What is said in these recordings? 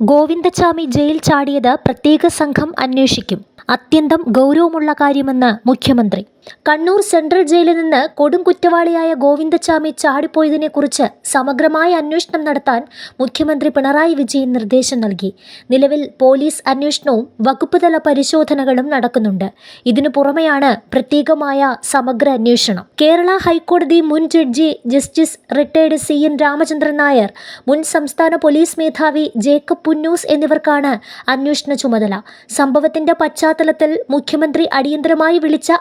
Govindachami jail ചാടിയത് പ്രത്യേക സംഘം അന്വേഷിക്കും. അത്യന്തം ഗൗരവമുള്ള കാര്യമെന്ന് മുഖ്യമന്ത്രി കണ്ണൂർ സെൻട്രൽ ജയിലിൽ നിന്ന് കൊടും കുറ്റവാളിയായ ഗോവിന്ദച്ചാമി ചാടിപ്പോയതിനെക്കുറിച്ച് സമഗ്രമായ അന്വേഷണം നടത്താൻ മുഖ്യമന്ത്രി പിണറായി വിജയൻ നിർദ്ദേശം നൽകി. നിലവിൽ പോലീസ് അന്വേഷണവും വകുപ്പുതല പരിശോധനകളും നടക്കുന്നുണ്ട്. ഇതിനു പുറമെയാണ് പ്രത്യേകമായ സമഗ്ര അന്വേഷണം. കേരള ഹൈക്കോടതി മുൻ judge justice retired C N Ramachandran Nair മുൻ സംസ്ഥാന പോലീസ് മേധാവി ജേക്കബ് പുന്നൂസ് എന്നിവർക്കാണ് അന്വേഷണ ചുമതല. സംഭവത്തിന്റെ പശ്ചാത്തലത്തിൽ മുഖ്യമന്ത്രി അടിയന്തരമായി വിളിച്ച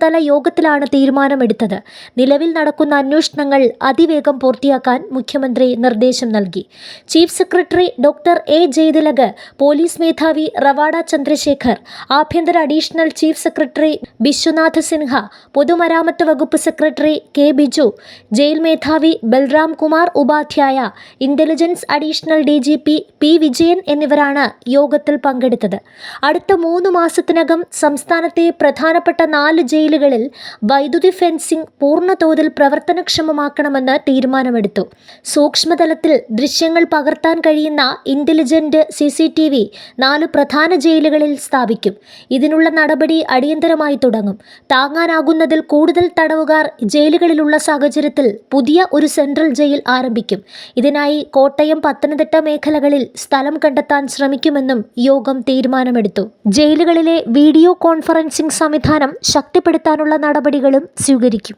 ഉന്നതതല യോഗത്തിലാണ് തീരുമാനമെടുത്തത്. നിലവിൽ നടക്കുന്ന അന്വേഷണങ്ങൾ അതിവേഗം പൂർത്തിയാക്കാൻ മുഖ്യമന്ത്രി നിർദ്ദേശം നൽകി. Chief secretary doctor A. Jayathilak police മേധാവി റവാഡ ചന്ദ്രശേഖർ ആഭ്യന്തര additional chief secretary Biswanath Sinha പൊതുമരാമത്ത് വകുപ്പ് സെക്രട്ടറി കെ. ബിജു ജയിൽ മേധാവി Balram Kumar Upadhyaya intelligence additional D G P P Vijayan എന്നിവരാണ് യോഗത്തിൽ പങ്കെടുത്തത്. അടുത്ത മൂന്ന് മാസത്തിനകം സംസ്ഥാനത്തെ പ്രധാനപ്പെട്ട നാല് ജയിലുകളിൽ വൈദ്യുതി ഫെൻസിംഗ് പൂർണതോതിൽ പ്രവർത്തനക്ഷമമാക്കണമെന്ന് തീരുമാനമെടുത്തു. സൂക്ഷ്മതലത്തിൽ ദൃശ്യങ്ങൾ പകർത്താൻ കഴിയുന്ന intelligent C C T V നാല് പ്രധാന ജയിലുകളിൽ സ്ഥാപിക്കും. ഇതിനുള്ള നടപടി അടിയന്തരമായി തുടങ്ങും. താങ്ങാനാകുന്നതിൽ കൂടുതൽ തടവുകാർ ജയിലുകളിലുള്ള സാഹചര്യത്തിൽ പുതിയ ഒരു സെൻട്രൽ ജയിൽ ആരംഭിക്കും. ഇതിനായി കോട്ടയം പത്തനംതിട്ട മേഖലകളിൽ സ്ഥലം കണ്ടെത്താൻ ശ്രമിക്കുമെന്നും യോഗം തീരുമാനമെടുത്തു. ജയിലുകളിലെ വീഡിയോ കോൺഫറൻസിംഗ് സംവിധാനം ശക്തിപ്പെടുത്താനുള്ള നടപടികളും സ്വീകരിക്കും